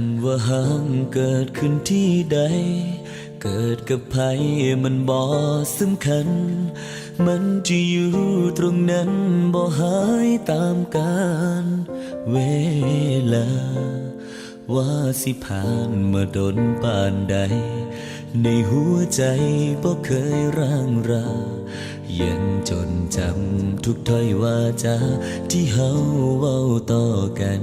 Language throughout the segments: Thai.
ำว่าห่างเกิดขึ้นที่ใด เกิดกับใครมันบ่สำคัญ มันจะอยู่ตรงนั้นบ่หายตามกาลเวลา ว่าสิผ่านมาดนปานใด ในหัวใจบ่เคยร่างรายังจนจำทุกถ้อยวาจาที่เฮาเว้าต่อกัน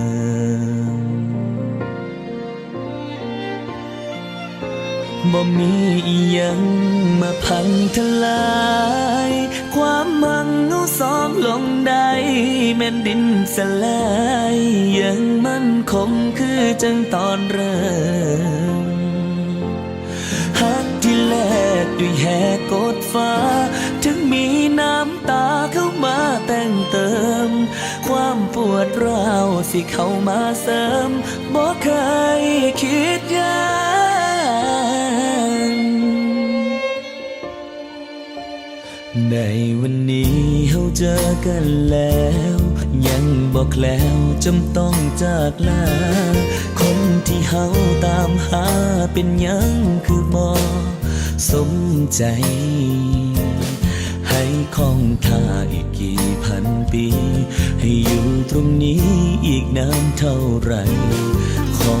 ม บ่มีอียังมาพังทลาย ความมังเงาสองลงได้แม่นดินสลายยังมั่นคงคือจังตอนเริ่มหักที่แลกด้วยแหกกดฟ้า ถึงมีน้ำตาเข้ามาแต่งเติม ความปวดร้าวสิเข้ามาเสริมบ่เคยคิด ในวันนี้เฮาเจอกันแล้ว ยังบอกแล้วจำต้องจากลา คนที่เฮาตามหาเป็นยังคือบ่สมใจ ให้คองท่าอีกกี่พันปี ให้อยู่ตรงนี้อีกนานเท่าไหรขอ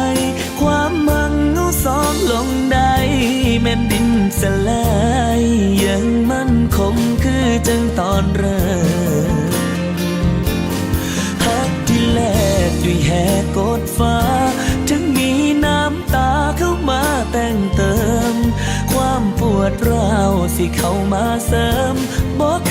ตอนเริ่มหักที่แลกด้วยแหกกดฟ้า ถึงมีน้ำตาเข้ามาแต่งเติม ความปวดร้าวสิเข้ามาเสริมบอก